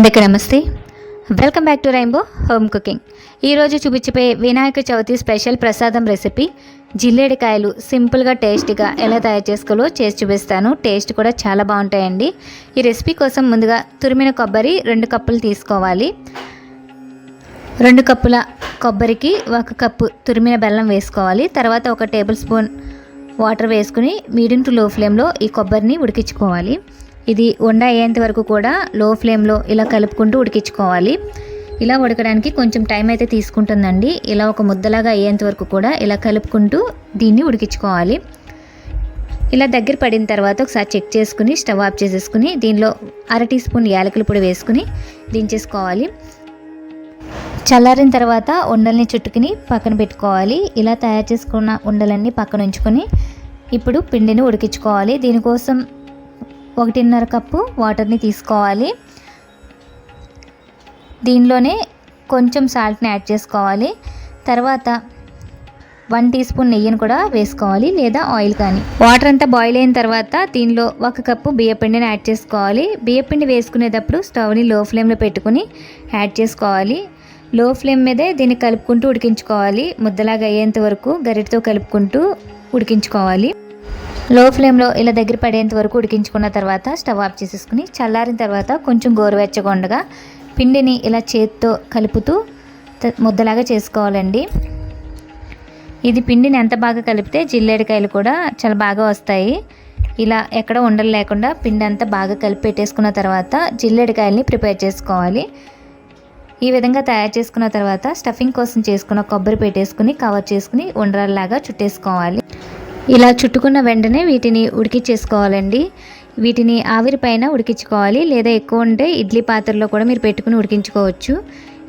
అందరికీ నమస్తే. Welcome back to rainbow home cooking ఈరోజు చూపించిపోయే వినాయక చవితి స్పెషల్ ప్రసాదం రెసిపీ జిల్లేడికాయలు సింపుల్గా టేస్టీగా ఎలా తయారు చేసుకోవాలో చేసి చూపిస్తాను. టేస్ట్ కూడా చాలా బాగుంటాయండి. ఈ రెసిపీ కోసం ముందుగా తురిమిన కొబ్బరి రెండు కప్పులు తీసుకోవాలి. రెండు కప్పుల కొబ్బరికి ఒక కప్పు తురిమిన బెల్లం వేసుకోవాలి. తర్వాత ఒక టేబుల్ స్పూన్ వాటర్ వేసుకుని మీడియం టు లో ఫ్లేమ్లో ఈ కొబ్బరిని ఉడికించుకోవాలి. ఇది వండ అయ్యేంత వరకు కూడా లో ఫ్లేమ్లో ఇలా కలుపుకుంటూ ఉడికించుకోవాలి. ఇలా ఉడకడానికి కొంచెం టైం అయితే తీసుకుంటుందండి. ఇలా ఒక ముద్దలాగా అయ్యేంత వరకు కూడా ఇలా కలుపుకుంటూ దీన్ని ఉడికించుకోవాలి. ఇలా దగ్గర పడిన తర్వాత ఒకసారి చెక్ చేసుకుని స్టవ్ ఆఫ్ చేసేసుకుని దీనిలో అర టీ స్పూన్ యాలకుల పొడి వేసుకుని దించేసుకోవాలి. చల్లారిన తర్వాత ఉండల్ని చుట్టుకుని పక్కన పెట్టుకోవాలి. ఇలా తయారు చేసుకున్న ఉండలన్నీ పక్కన ఉంచుకొని ఇప్పుడు పిండిని ఉడికించుకోవాలి. దీనికోసం ఒకటిన్నర కప్పు వాటర్ని తీసుకోవాలి. దీనిలోనే కొంచెం సాల్ట్ని యాడ్ చేసుకోవాలి. తర్వాత వన్ టీ స్పూన్ నెయ్యిని కూడా వేసుకోవాలి లేదా ఆయిల్ కానీ. వాటర్ అంతా బాయిల్ అయిన తర్వాత దీనిలో ఒక కప్పు బియ్యపిండిని యాడ్ చేసుకోవాలి. బియ్యపిండి వేసుకునేటప్పుడు స్టవ్ని లో ఫ్లేమ్లో పెట్టుకుని యాడ్ చేసుకోవాలి. లో ఫ్లేమ్ మీదే దీన్ని కలుపుకుంటూ ఉడికించుకోవాలి. ముద్దలాగా అయ్యేంత వరకు గరిటతో కలుపుకుంటూ ఉడికించుకోవాలి. లో ఫ్లేమ్లో ఇలా దగ్గర పడేంత వరకు ఉడికించుకున్న తర్వాత స్టవ్ ఆఫ్ చేసేసుకుని చల్లారిన తర్వాత కొంచెం గోరువెచ్చగా ఉండగా పిండిని ఇలా చేతితో కలుపుతూ ముద్దలాగా చేసుకోవాలండి. ఇది పిండిని ఎంత బాగా కలిపితే జిల్లేడికాయలు కూడా చాలా బాగా వస్తాయి. ఇలా ఎక్కడ ఉండలు లేకుండా పిండి అంతా బాగా కలిపి పెట్టేసుకున్న తర్వాత జిల్లేడికాయల్ని ప్రిపేర్ చేసుకోవాలి. ఈ విధంగా తయారు చేసుకున్న తర్వాత స్టఫింగ్ కోసం చేసుకున్న కొబ్బరి పెట్టేసుకుని కవర్ చేసుకుని ఉండరాల్లాగా చుట్టేసుకోవాలి. ఇలా చుట్టుకున్న వెంటనే వీటిని ఉడికించేసుకోవాలండి వీటిని ఆవిరి పైన ఉడికించుకోవాలి. లేదా ఎక్కువ ఉంటే ఇడ్లీ పాత్రలో కూడా మీరు పెట్టుకుని ఉడికించుకోవచ్చు.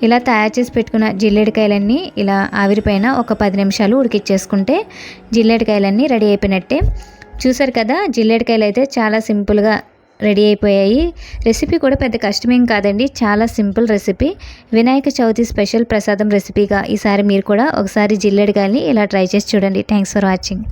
ఇలా తయారు చేసి పెట్టుకున్న జిల్లేడికాయలన్నీ ఇలా ఆవిరి పైన ఒక పది నిమిషాలు ఉడికిచ్చేసుకుంటే జిల్లేడికాయలన్నీ రెడీ అయిపోయినట్టే. చూసారు కదా జిల్లేడికాయలు అయితే చాలా సింపుల్గా రెడీ అయిపోయాయి. రెసిపీ కూడా పెద్ద కష్టమేం కాదండి. చాలా simple recipe. Vinayaka Chavithi special ప్రసాదం రెసిపీగా ఈసారి మీరు కూడా ఒకసారి జిల్లేడికాయలని ఇలా ట్రై చేసి చూడండి. Thanks for watching.